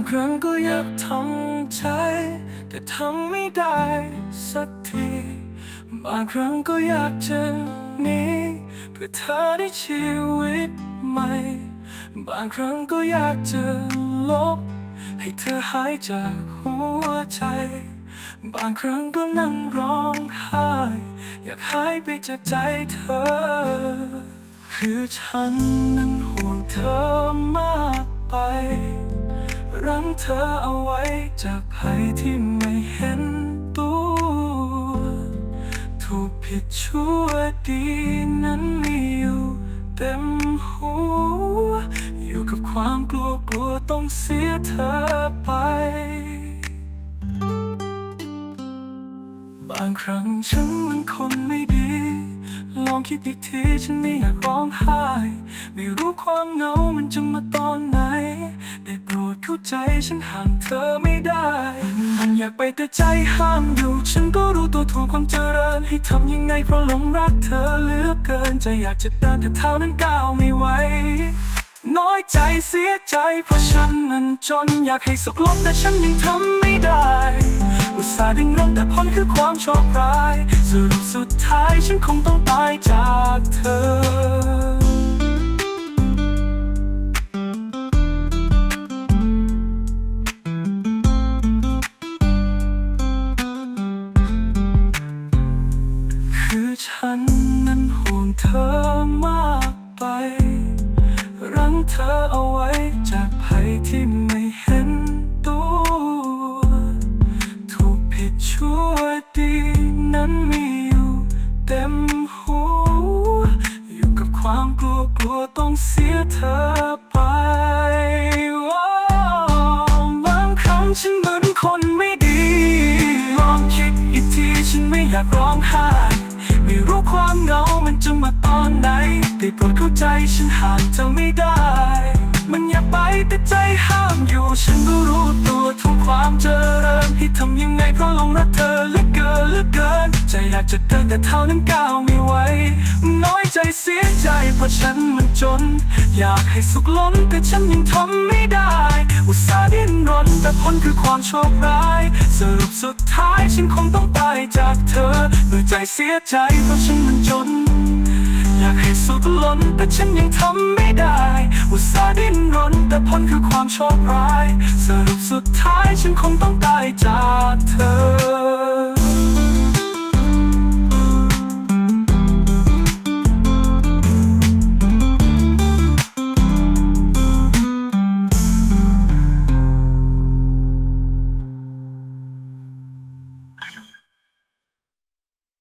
างครั้งก็อยากทำใจ แต่ทำไม่ได้สักที บางครั้งก็อยากจะหนีเพื่อเธอได้ชีวิตใหม่ บางครั้งก็อยากจะลบ ให้เธอหายจากหัวใจ บางครั้งก็นั่งร้องไห้ อยากหายไปจากใจเธอ คือฉันนั้นห่วงเธอมากไป รั้งเธอเอาไว้จากภัยที่ไม่เห็นตัว ถูกผิดชั่วดีนั้นมีอยู่เต็มหัว อยู่กับความกลัวกลัวต้องเสียเธอไปบางครั้งฉันมันคนไม่ดี ลองคิดอีกทีฉันไม่อยากร้องไห้ ไม่รู้ความเหงามันจะมาตอนไหน ได้ เข้าใจฉันห่างเธอไม่ได้ มันอยากไปแต่ใจห้ามอยู่ ฉันก็รู้ตัวทวงความเจริญ ให้ทำยังไงเพราะหลงรักเธอเหลือเกิน ใจอยากจะเดินแต่เท้านั้นก้าวไม่ไหวน้อยใจเสียใจเพราะฉันนั้นจนอยากให้สุขลบแต่ฉันยังทำไม่ได้ อุตส่าห์ดึงรั้งแต่ผลคือความโชคร้าย สรุปสุดท้ายฉันคงต้องตายจากเธอ ฉันนั้นห่วงเธอมากไป รั้งเธอเอาไว้จากภัยที่ไม่เห็นตัว ถูกผิดชั่วดีนั้นมีอยู่เต็มหัวอยู่กับความกลัวกลัวต้องเสียเธอไปบางครั้งฉันเหมือนคนไม่ดี ลองคิดอีกทีฉันไม่อยากร้องไห้ ได้โปรดเข้าใจฉันหากเธอไม่ได้ มันอยากไปแต่ใจห้ามอยู่ ฉันก็รู้ตัวทุกความเจริญที่ทำยังไงเพราะหลงรักเธอเหลือเกินเหลือเกิน ใจอยากจะเดินแต่เท้านั้นก้าวไม่ไหวน้อยใจเสียใจเพราะฉันมันจน อยากให้สุขล้นแต่ฉันยังทำไม่ได้ อุตส่าห์ดิ้นรนแต่ผลคือความโชคร้าย สรุปสุดท้ายฉันคงต้องตายจากเธอเหนื่อยใจเสียใจเพราะฉันมันจน อยากให้สุดล้นแต่ฉันยังทำไม่ได้ อุตส่าห์ดิ้นรนแต่ผลคือความโชคร้าย สรุปสุดท้ายฉันคงต้องตายจากเธอ